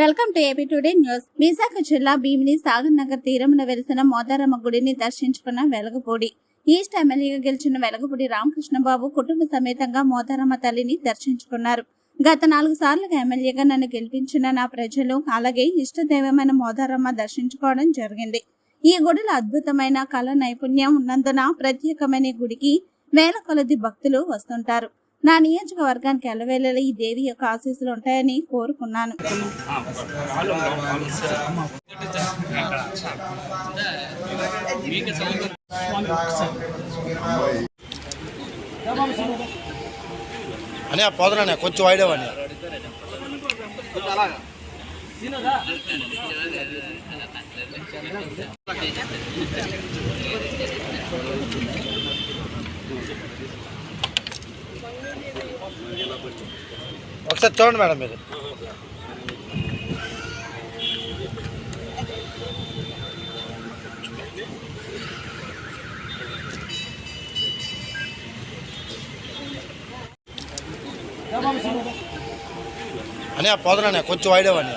Welcome to AP today news. Visakha జిల్లా భీమిని సాగర్ నగర్ తీరమున వెలిసిన మోదారమ్మ గుడిని దర్శించుకున్న వెలగపూడి. ఈస్ట్ ఎమ్మెల్యేగా గెలిచిన వెలగపూడి రామకృష్ణబాబు కుటుంబ సమేతంగా మోదారమ్మ తల్లిని దర్శించుకున్నారు. గత నాలుగు సార్లుగా ఎమ్మెల్యేగా నన్ను గెలిపించిన నా ప్రజలు అలాగే ఇష్టదైవమైన మోదారమ్మ దర్శించుకోవడం జరిగింది. ఈ గుడిలో అద్భుతమైన కళ నైపుణ్యం ఉన్నందున ప్రత్యేకమైన గుడికి వేల కొలది భక్తులు వస్తుంటారు. నా నియోజకవర్గానికి ఎల్లవేళలా ఈ దేవి యొక్క ఆశీస్సులు ఉంటాయని కోరుకున్నాను. అనే పోదనా కొంచెం వాయిడేవాడిని ఒకసారి చూడండి మేడం మీరు. అని పోదనా కొంచెం వాయిడేవాడిని